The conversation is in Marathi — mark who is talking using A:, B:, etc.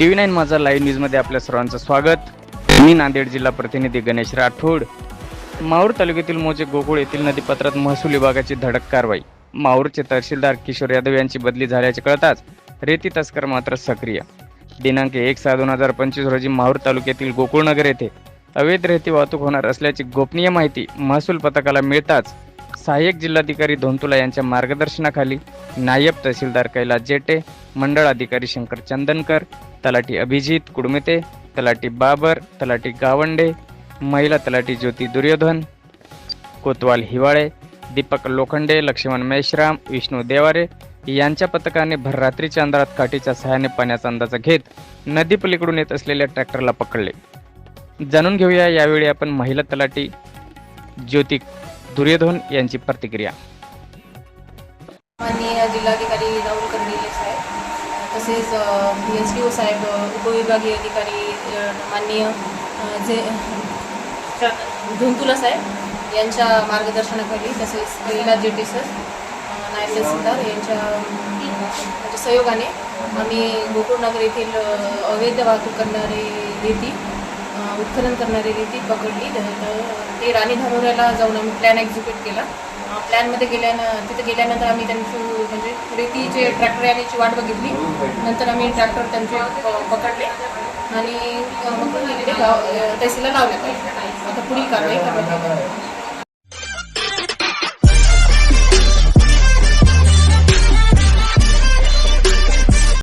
A: टी व्ही नाईन माझा लाईव्ह न्यूजमध्ये आपल्या सर्वांचं स्वागत. मी नांदेड जिल्हा प्रतिनिधी गणेश राठोड. माहूर तालुक्यातील मोजे गोकुळ येथील नदीपात्रात महसूल विभागाची धडक कारवाई. माहूरचे तहसीलदार किशोर यादव यांची बदली झाल्याचे कळताच रेती तस्कर मात्र सक्रिय. दिनांक एक सहा दोन हजार पंचवीस रोजी माहूर तालुक्यातील गोकुळनगर येथे अवैध रेती वाहतूक होणार असल्याची गोपनीय माहिती महसूल पथकाला मिळताच सहाय्यक जिल्हाधिकारी धोंतुला यांच्या मार्गदर्शनाखाली नायब तहसीलदार कैलास जेटे मंडळ अधिकारी शंकर चंदनकर तलाठी अभिजित कुडमिते तलाठी बाबर तलाठी गावंडे महिला तलाठी ज्योती दुर्योधन कोतवाल हिवाळे दीपक लोखंडे लक्ष्मण मेश्राम विष्णू देवारे यांच्या पथकाने भररात्रीच्या अंधारात काठीच्या सहाय्याने पाण्याचा अंदाजा घेत नदीपलीकडून येत असलेल्या ट्रॅक्टरला पकडले. जाणून घेऊया यावेळी आपण महिला तलाठी ज्योती दुर्योधन यांची प्रतिक्रिया.
B: माननीय जिल्हाधिकारी राहुल कर्डिले साहेब तसेच बी एस टी ओ साहेब उपविभागीय अधिकारी माननीय जे धुंतुला साहेब यांच्या मार्गदर्शनाखाली तसेच कैलास जेटे सर अ, नायब तहसीलदार यांच्या म्हणजे सहयोगाने आम्ही गोकुळनगर येथील अवैध वाहतूक करणारी रेती उत्खनन करणारी रेती पकडली. तर- ते राणी धारोऱ्याला जाऊन आम्ही प्लॅन एक्झिक्यूट केला. प्लॅनमध्ये गेल्यानं तिथे गेल्यानंतर आम्ही त्यांची म्हणजे रेतीचे ट्रॅक्टर येण्याची वाट बघितली नंतर आम्ही ट्रॅक्टर त्यांचे पकडले आणि अ, तहसीलला लावले. आता पुढील कारवाई करण्यात